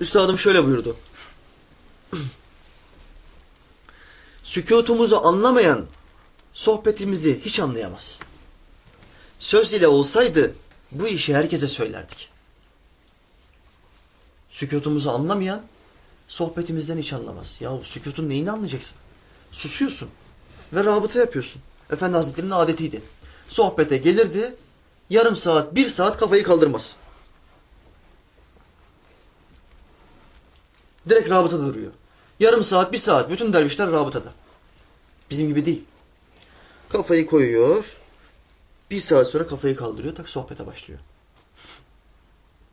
Üstadım şöyle buyurdu. Sükutumuzu anlamayan sohbetimizi hiç anlayamaz. Söz ile olsaydı bu işi herkese söylerdik. Sükutumuzu anlamayan sohbetimizden hiç anlamaz. Ya sükutun neyini anlayacaksın? Susuyorsun ve rabıta yapıyorsun. Efendi Hazretleri'nin adetiydi. Sohbete gelirdi, yarım saat, bir saat kafayı kaldırmaz. Direkt rabıtada duruyor. Yarım saat, bir saat bütün dervişler rabıtada. Bizim gibi değil. Kafayı koyuyor. Bir saat sonra kafayı kaldırıyor. Tak sohbete başlıyor.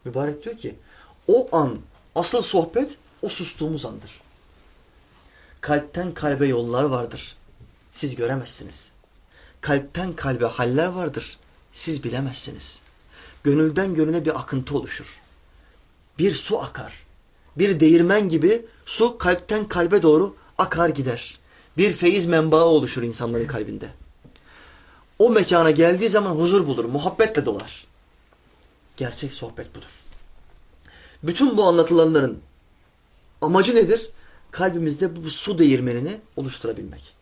Mübarek diyor ki o an asıl sohbet o sustuğumuz andır. Kalpten kalbe yollar vardır. Siz göremezsiniz. Kalpten kalbe haller vardır. Siz bilemezsiniz. Gönülden gönüle bir akıntı oluşur. Bir su akar. Bir değirmen gibi su kalpten kalbe doğru akar gider. Bir feyiz menbaı oluşur insanların kalbinde. O mekana geldiği zaman huzur bulur, muhabbetle dolar. Gerçek sohbet budur. Bütün bu anlatılanların amacı nedir? Kalbimizde bu, su değirmenini oluşturabilmek.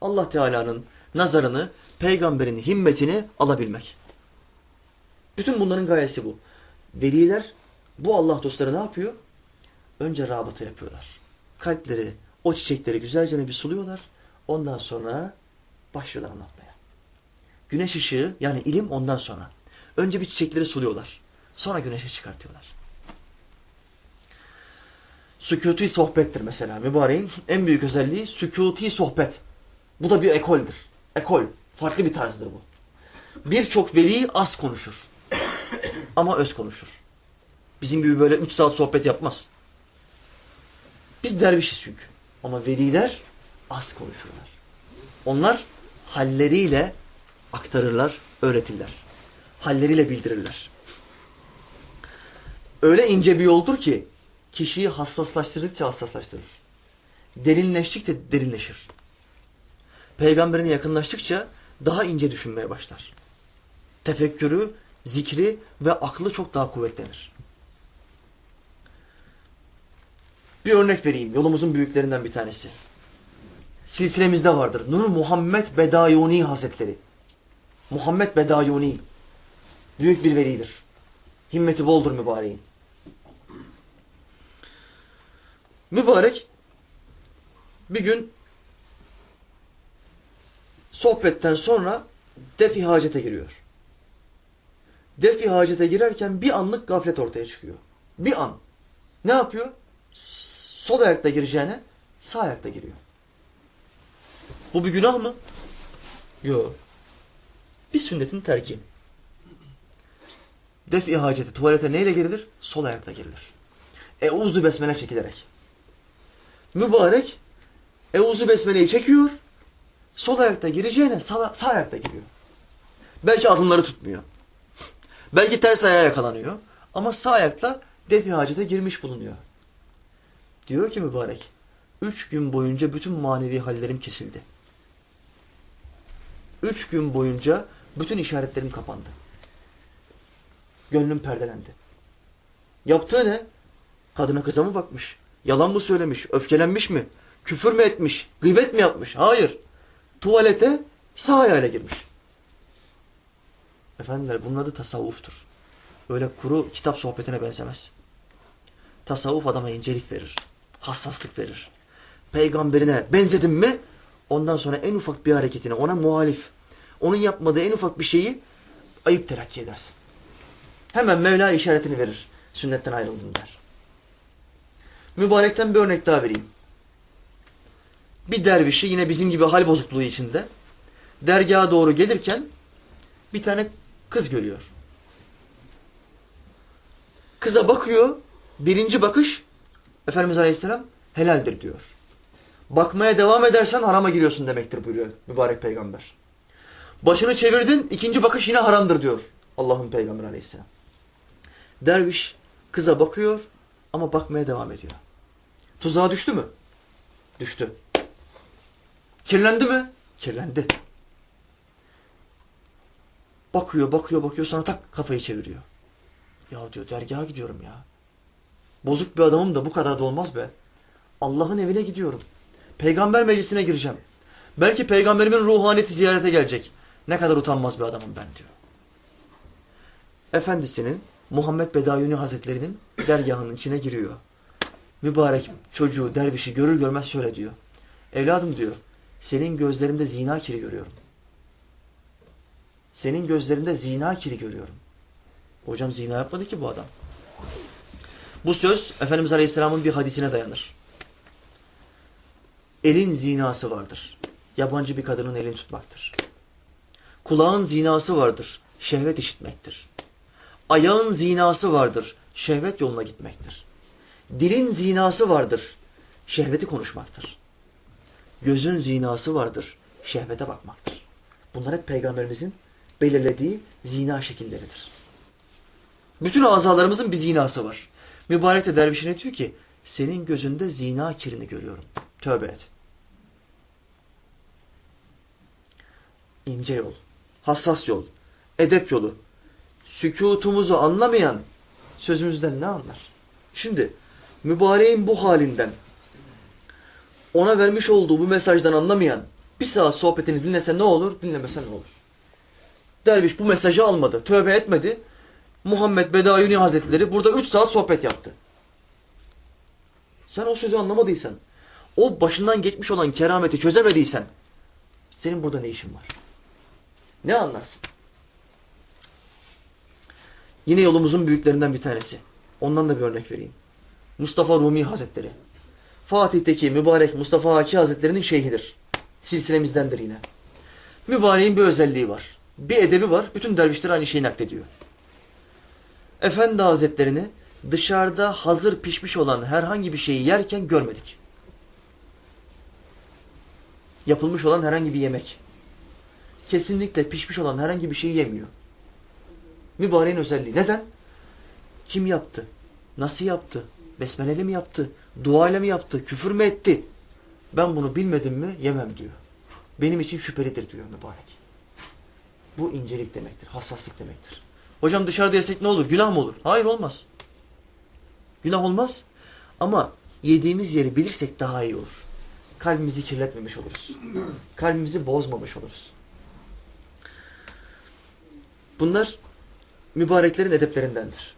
Allah Teala'nın nazarını, peygamberin himmetini alabilmek. Bütün bunların gayesi bu. Veliler bu Allah dostları ne yapıyor? Önce rabıta yapıyorlar. Kalpleri, o çiçekleri güzelce bir suluyorlar. Ondan sonra başlıyorlar anlatmaya. Güneş ışığı yani ilim ondan sonra. Önce bir çiçekleri suluyorlar. Sonra güneşe çıkartıyorlar. Sükuti sohbettir mesela mübareğin en büyük özelliği sükuti sohbet. Bu da bir ekoldür. Ekol. Farklı bir tarzdır bu. Birçok veli az konuşur. Ama öz konuşur. Bizim gibi böyle 3 saat sohbet yapmaz. Biz dervişiz çünkü. Ama veliler az konuşurlar. Onlar halleriyle aktarırlar, öğretirler. Halleriyle bildirirler. Öyle ince bir yoldur ki kişiyi hassaslaştırdıkça hassaslaştırır. Derinleştikçe derinleşir. Peygamberine yakınlaştıkça daha ince düşünmeye başlar. Tefekkürü, zikri ve aklı çok daha kuvvetlenir. Bir örnek vereyim. Yolumuzun büyüklerinden bir tanesi. Silsilemizde vardır. Nur Muhammed Bedayuni Hazretleri. Muhammed Bedayuni. Büyük bir velidir. Himmeti boldur mübareğin. Mübarek bir gün sohbetten sonra defi hacete giriyor. Defi hacete girerken bir anlık gaflet ortaya çıkıyor. Bir an. Ne yapıyor? Sol ayakta gireceğine sağ ayakta giriyor. Bu bir günah mı? Yok. Bir sünnetin terki. Defi haceti tuvalete neyle girilir? Sol ayakla girilir. Euzu besmele çekilerek. Mübarek Euzu besmeleyi çekiyor. Sol ayakta gireceğine sağ, sağ ayakta giriyor. Belki adımları tutmuyor. Belki ters ayağa yakalanıyor. Ama sağ ayakla defi hacete girmiş bulunuyor. Diyor ki mübarek, üç gün boyunca bütün manevi hallerim kesildi. Üç gün boyunca bütün işaretlerim kapandı. Gönlüm perdelendi. Yaptığı ne? Kadına kıza mı bakmış? Yalan mı söylemiş? Öfkelenmiş mi? Küfür mü etmiş? Gıybet mi yapmış? Hayır. Tuvalete sağ ayağıyla girmiş. Efendiler bunun adı tasavvuftur. Öyle kuru kitap sohbetine benzemez. Tasavvuf adama incelik verir. Hassaslık verir. Peygamberine benzedin mi ondan sonra en ufak bir hareketine ona muhalif, onun yapmadığı en ufak bir şeyi ayıp terakki edersin. Hemen Mevla işaretini verir. Sünnetten ayrıldın der. Mübarekten bir örnek daha vereyim. Bir dervişi yine bizim gibi hal bozukluğu içinde dergaha doğru gelirken bir tane kız görüyor. Kıza bakıyor. Birinci bakış Efendimiz Aleyhisselam helaldir diyor. Bakmaya devam edersen harama giriyorsun demektir buyuruyor mübarek peygamber. Başını çevirdin ikinci bakış yine haramdır diyor Allah'ın peygamberi Aleyhisselam. Derviş kıza bakıyor ama bakmaya devam ediyor. Tuzağa düştü mü? Düştü. Kirlendi mi? Kirlendi. Bakıyor, bakıyor, bakıyor sonra tak kafayı çeviriyor. Ya diyor dergaha gidiyorum ya. Bozuk bir adamım da bu kadar da olmaz be. Allah'ın evine gidiyorum. Peygamber meclisine gireceğim. Belki peygamberimin ruhaniyeti ziyarete gelecek. Ne kadar utanmaz bir adamım ben diyor. Efendisinin Muhammed Bedayuni Hazretleri'nin dergahının içine giriyor. Mübarek çocuğu dervişi görür görmez şöyle diyor. Evladım diyor senin gözlerinde zina kiri görüyorum. Senin gözlerinde zina kiri görüyorum. Hocam zina yapmadı ki bu adam. Bu söz Efendimiz Aleyhisselam'ın bir hadisine dayanır. Elin zinası vardır. Yabancı bir kadının elini tutmaktır. Kulağın zinası vardır. Şehvet işitmektir. Ayağın zinası vardır. Şehvet yoluna gitmektir. Dilin zinası vardır. Şehveti konuşmaktır. Gözün zinası vardır. Şehvete bakmaktır. Bunlar hep peygamberimizin belirlediği zina şekilleridir. Bütün azalarımızın bir zinası var. Mübarek de dervişine diyor ki senin gözünde zina kirini görüyorum. Tövbe et. İnce yol, hassas yol, edep yolu. Sükutumuzu anlamayan sözümüzden ne anlar? Şimdi mübareğin bu halinden ona vermiş olduğu bu mesajdan anlamayan bir saat sohbetini dinlese ne olur, dinlemese ne olur? Derviş bu mesajı almadı, tövbe etmedi. Muhammed Bedayuni Hazretleri burada 3 saat sohbet yaptı. Sen o sözü anlamadıysan, o başından geçmiş olan kerameti çözemediysen, senin burada ne işin var? Ne anlarsın? Yine yolumuzun büyüklerinden bir tanesi. Ondan da bir örnek vereyim. Mustafa Rumi Hazretleri. Fatih'teki mübarek Mustafa Haki Hazretleri'nin şeyhidir. Silsilemizdendir yine. Mübareğin bir özelliği var. Bir edebi var. Bütün dervişler aynı şeyi naklediyor. Efendi Hazretlerini dışarıda hazır pişmiş olan herhangi bir şeyi yerken görmedik. Yapılmış olan herhangi bir yemek. Kesinlikle pişmiş olan herhangi bir şeyi yemiyor. Mübareğin özelliği. Neden? Kim yaptı? Nasıl yaptı? Besmeleli mi yaptı? Duayla mı yaptı? Küfür mü etti? Ben bunu bilmedim mi yemem diyor. Benim için şüphelidir diyor mübarek. Bu incelik demektir, hassaslık demektir. Hocam dışarıda yesek ne olur? Günah mı olur? Hayır olmaz. Günah olmaz. Ama yediğimiz yeri bilirsek daha iyi olur. Kalbimizi kirletmemiş oluruz. Kalbimizi bozmamış oluruz. Bunlar mübareklerin edeplerindendir.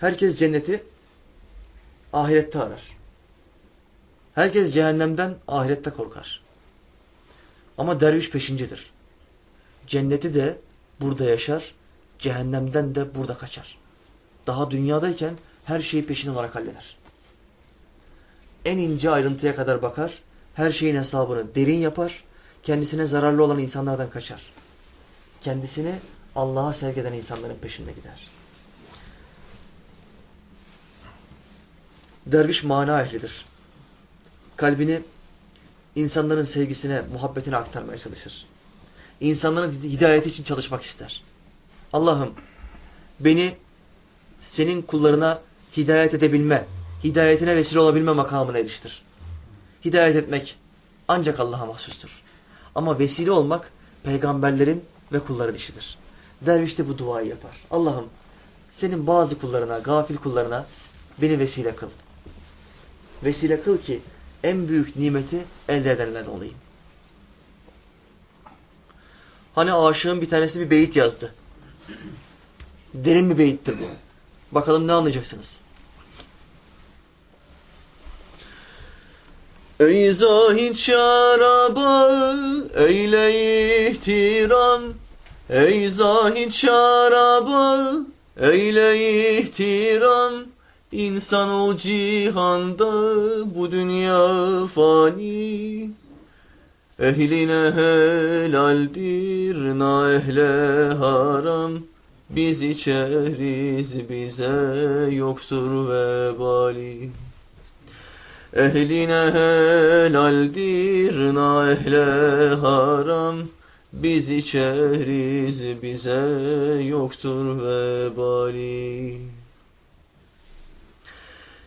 Herkes cenneti ahirette arar. Herkes cehennemden ahirette korkar. Ama derviş peşincidir. Cenneti de burada yaşar, cehennemden de burada kaçar. Daha dünyadayken her şeyi peşin olarak halleder. En ince ayrıntıya kadar bakar, her şeyin hesabını derin yapar, kendisine zararlı olan insanlardan kaçar. Kendisini Allah'a sevk eden insanların peşinde gider. Derviş mana ehlidir. Kalbini insanların sevgisine, muhabbetine aktarmaya çalışır. İnsanların hidayeti için çalışmak ister. Allah'ım beni senin kullarına hidayet edebilme, hidayetine vesile olabilme makamına eriştir. Hidayet etmek ancak Allah'a mahsustur. Ama vesile olmak peygamberlerin ve kulların işidir. Derviş de bu duayı yapar. Allah'ım senin bazı kullarına, gafil kullarına beni vesile kıl. Vesile kıl ki en büyük nimeti elde edenlerden olayım. Hani aşığın bir tanesi bir beyit yazdı. Derin bir beyittir bu. Bakalım ne anlayacaksınız? Ey zahid şaraba eyle ihtiram Ey zahid şaraba eyle ihtiram İnsan o cihanda bu dünya fani Ehline helaldir na ehle haram. Biz içeriz bize yoktur vebali. Ehline helaldir na ehle haram. Biz içeriz bize yoktur vebali.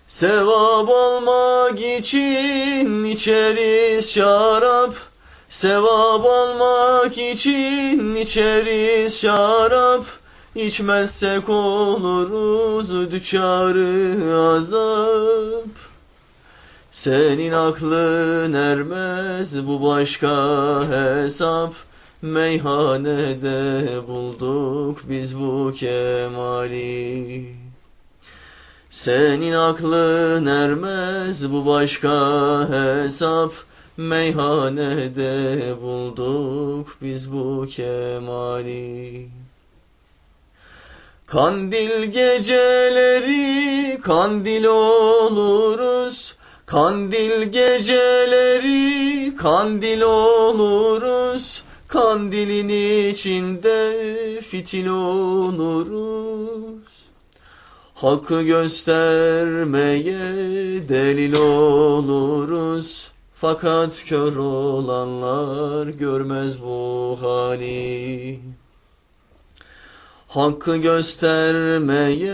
Sevap almak için içeriz şarap Sevap almak için içeriz şarap. İçmezsek oluruz düçarı azap. Senin aklın ermez bu başka hesap. Meyhanede bulduk biz bu kemali. Senin aklın ermez bu başka hesap Meyhanede bulduk biz bu kemali. Kandil geceleri kandil oluruz. Kandil geceleri kandil oluruz. Kandilin içinde fitil oluruz. Hakkı göstermeye delil oluruz Fakat kör olanlar görmez bu hali. Hakkı göstermeye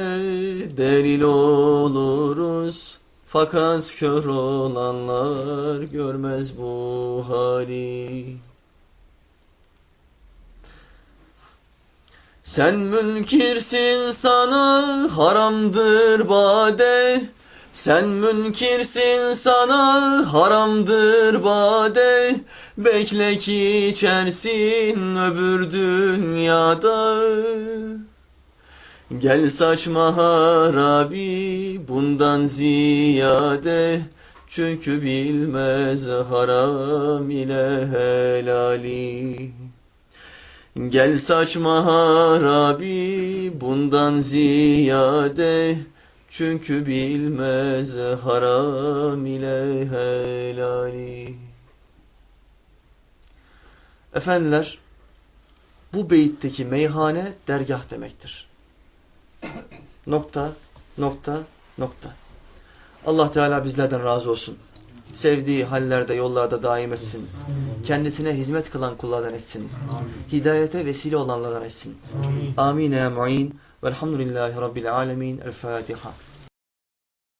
delil oluruz. Fakat kör olanlar görmez bu hali. Sen münkirsin sana haramdır bade Sen münkirsin sana haramdır bade. Bekle ki içersin öbür dünyada. Gel saçma harabi bundan ziyade. Çünkü bilmez haram ile helali. Gel saçma harabi bundan ziyade Çünkü bilmez haram ile helali Efendiler bu beyitteki meyhane dergah demektir. Nokta, nokta, nokta. Allah Teala bizlerden razı olsun. Sevdiği hallerde, yollarda daim etsin. Kendisine hizmet kılan kullardan etsin. Hidayete vesile olanlardan etsin. Amin ya mu'in. Velhamdülillahi Rabbil alemin. El Fatiha.